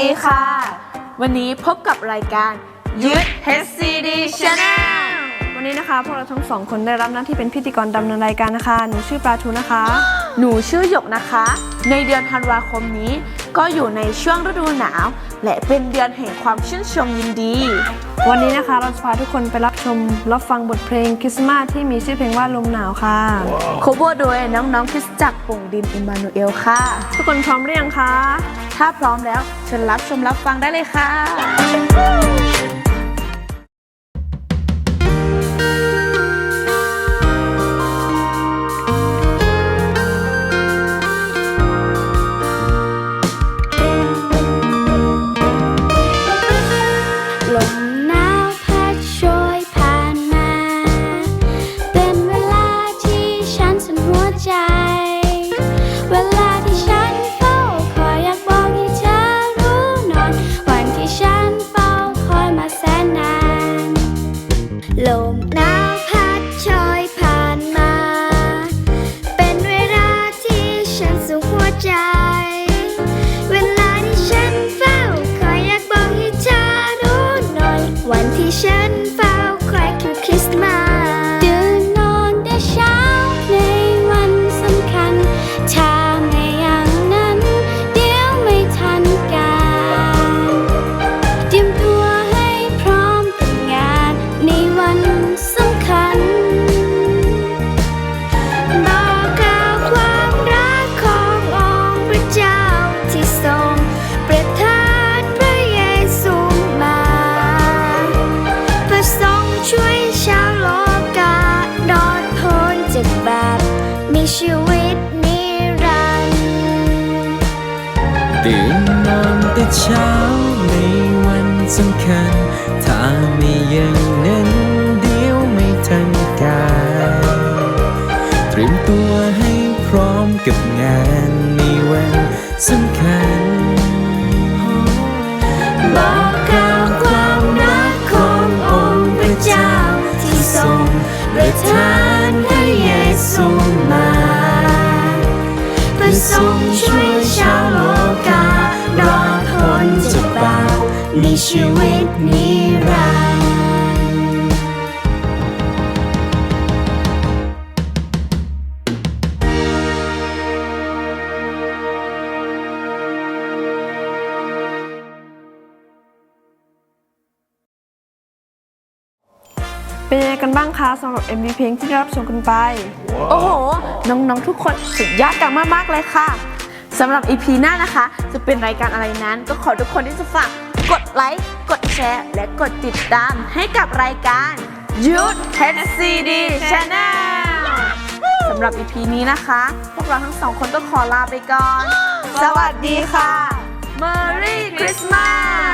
ดีค่ะ วันนี้พบกับรายการยึด HCD Channel วันนี้นะคะพวกเราทั้งสองคนได้รับหน้าที่เป็นพิธีกรดำเนินรายการนะคะ หนูชื่อปลาทูนะคะ หนูชื่อหยกนะคะ ในเดือนธันวาคมนี้ ก็อยู่ในช่วงฤดูหนาว และเป็นเดือนแห่งความชื่นชมยินดี วันนี้นะคะเราจะพาทุกคนไปรับชมรับฟังบทเพลงคริสต์มาสที่มีชื่อเพลงว่าลมหนาวค่ะ โคเวอร์โดยน้องๆคริสตจักรป่งดินอิมมานูเอลค่ะ ทุกคนพร้อมหรือยังคะ ถ้าพร้อมแล้วเชิญรับชมรับฟังได้เลยค่ะ เช้าในวันสำคัญ ถ้าไม่อย่างนั้นเดี๋ยวไม่ทันการเตรียมตัวให้พร้อมกับงานในวันสำคัญบอกกล่าวความรักขององค์พระเจ้าที่ทรงประทานพระเยซูมาเพื่อทรงช่วย มีชีวิตนิรันดร์เป็นยังไงกันบ้างคะสำหรับ MV เพลงที่ได้รับชมกันไป โอ้โห น้องๆทุกคนสุดยอดกันมากๆเลยค่ะสำหรับ EP หน้านะคะ จะเป็นรายการอะไรนั้น ก็ขอทุกคนที่จะฝาก กดไลค์ กดแชร์ และกดติดตามให้กับรายการยุทธ HCD Channel สำหรับ EP นี้นะคะ พวกเราทั้งสองคนก็ขอลาไปก่อน สวัสดีค่ะ Merry Christmas